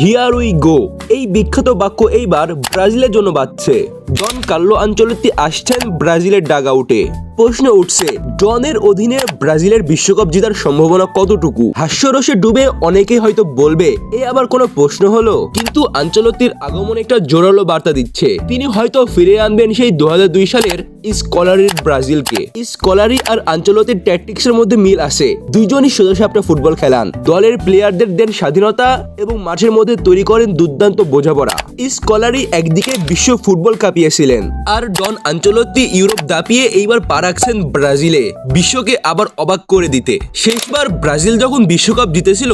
Here we go এই বিখ্যাত বাক্য এইবার ব্রাজিলের জন্য বাজছে। ডন কার্লো আঞ্চলতি আসছেন ব্রাজিলের ডাগ আউটে প্রশ্ন উঠছে ডনের অধীনে ব্রাজিলের বিশ্বকাপ জেতার সম্ভাবনা কতটুকু? হাস্যরসে ডুবে অনেকেই হয়তো বলবে, এ আবার কোনো প্রশ্ন হলো? কিন্তু আঞ্চলতির আগমন একটা জোরালো বার্তা দিচ্ছে। তিনি হয়তো ফিরে আনবেন সেই দু হাজার দুই সালের স্কলারির ব্রাজিলকে। স্কলারি আর আঞ্চলতির ট্যাকটিক্সের মধ্যে মিল আছে। দুইজনই সোজাসাপটা ফুটবল খেলান। দলের প্লেয়ারদের দেন স্বাধীনতা এবং মাঠের মধ্যে তৈরি করেন দুর্দান্ত বোঝাপড়া। স্কলারি একদিকে বিশ্ব ফুটবল কাঁপিয়েছিলেন, আর ডন আঞ্চলতি ইউরোপ দাপিয়ে এইবার পা রাখছেন ব্রাজিলে, বিশ্বকে আবার অবাক করে দিতে। শেষবার ব্রাজিল যখন বিশ্বকাপ জিতেছিল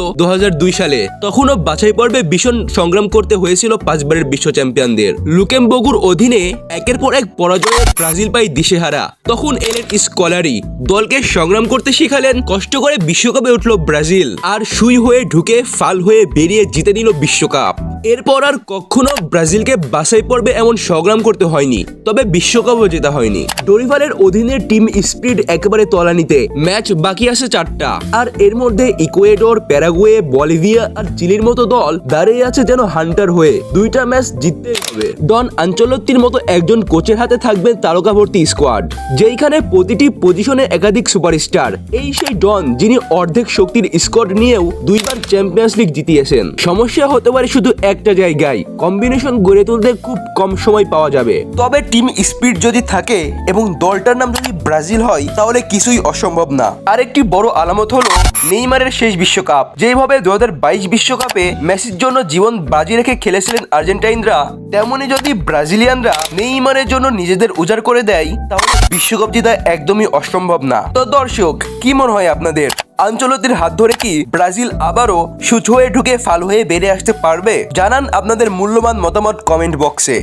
দু সালে, তখনও বাছাই পর্বে ভীষণ সংগ্রাম করতে হয়েছিল পাঁচবারের বিশ্ব চ্যাম্পিয়নদের। লুকেমবগুর অধীনে একের পর এক পরাজয়ে ব্রাজিল পাই দিশেহারা। তখন এলেন স্কলারি, দলকে সংগ্রাম করতে শিখালেন, কষ্ট করে বিশ্বকাপে উঠল ব্রাজিল, আর সুই হয়ে ঢুকে, ফাল হয়ে বেরিয়ে জিতে নিল বিশ্বকাপ। এরপর আর কখনো ব্রাজিলকে বাছাই পর্বে এমন সংগ্রাম করতে হয়নি, তবে বিশ্বকাপও জেতা হয়নি। ডরিভালের অধীনে টিম স্পিড একেবারে তলানিতে, ম্যাচ বাকি আছে চারটা। আর এর মধ্যে ইকুয়েডর, প্যারাগুয়ে, বলিভিয়া আর চিলির মতো দল দাঁড়িয়ে আছে যেন হান্টার হয়ে। দুইটা ম্যাচ জিততে হবে। ডন আঞ্চলত্তির মতো একজন কোচের হাতে থাকবে তারকা ভর্তি স্কোয়াড, যেইখানে প্রতিটি পজিশনে একাধিক সুপারস্টার। এই সেই ডন যিনি অর্ধেক শক্তির স্কোয়াড নিয়েও দুইবার চ্যাম্পিয়ন্স লিগ জিতিয়েছেন। সমস্যা হতে পারে শুধু একটা জায়গায় কম্বিনেশন গড়ে তুলতে খুব কম সময় পাওয়া যাবে। তবে টিম স্পিড যদি থাকে এবং দলটার নাম যদি ব্রাজিল হয়, তাহলে কিছুই অসম্ভব না। আরেকটি বড় আলামত হলো নেইমারের শেষ বিশ্বকাপ। যেভাবে দু বিশ্বকাপে মেসির জন্য জীবন বাজি রেখে খেলেছিলেন আর্জেন্টাইনরা, তেমনি যদি ব্রাজিলিয়ানরা নেইমারের জন্য নিজেদের উজাড় করে দেয়, তাহলে বিশ্বকাপ জেতা একদমই অসম্ভব না। তো দর্শক, কি মনে হয় আপনাদের? আঞ্চলতির হাত ধরে কি ব্রাজিল আবারও সুচ হয়ে ঢুকে ফাল হয়ে বেড়ে আসতে পারবে? জানান আপনাদের মূল্যবান মতামত কমেন্ট বক্সে।